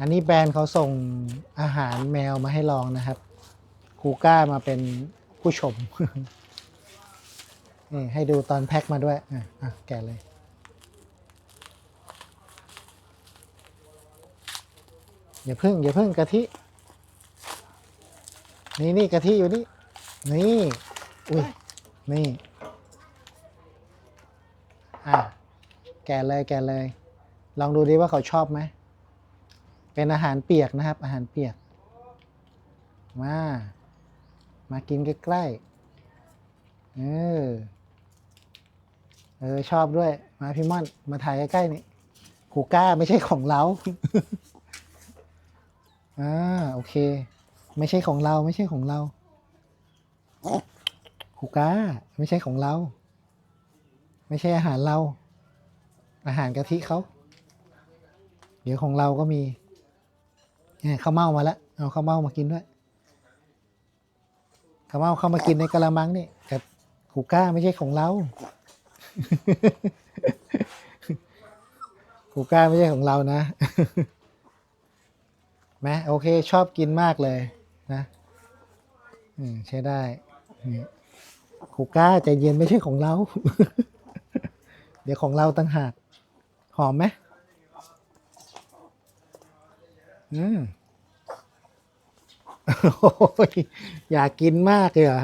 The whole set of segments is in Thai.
อันนี้แบรนด์เขาส่งอาหารแมวมาให้ลองนะครับ คูก้ามาเป็นผู้ชมนี่ให้ดูตอนแพ็คมาด้วย อะอะแกะเลย อย่าเพิ่ง อย่าเพิ่งกะทิ นี่นี่กะทิอยู่นี่ นี่ อุ้ย นี่ อะ แกะเลย แกะเลย ลองดูดิว่าเขาชอบไหม เป็นอาหารเปียกนะครับ อาหารเปียก มา มากินใกล้ๆ เออ เออ ชอบด้วย มาพี่ม่อน มาถ่ายใกล้ๆนี่คูก้าไม่ใช่ของเรา อ่า โอเค ไม่ใช่ของเรา ไม่ใช่ของเราคูก้า ไม่ใช่ของเรา ไม่ใช่อาหารเรา อาหารกะทิเขา เดี๋ยวของเราก็มี เนี่ยข้าวเม่ามาแล้วเอาข้าวเม่ามากินด้วยข้าวเม่าเข้ามากินในกะละมังนี่กับหูก้าไม่ใช่ของเราหูก้าไม่ใช่ของเรานะแม้โอเคชอบกินมากเลยนะอืมใช้ได้นี่หูก้าใจเย็นไม่ใช่ของเรา เดี๋ยวของเราตั้งหากหอมไหม อืมอยากกินมากเลยเหรอ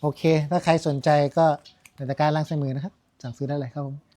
โอเค ถ้าใครสนใจก็ในตะกร้ารล่างสายมือนะครับ สั่งซื้อได้เลยครับผม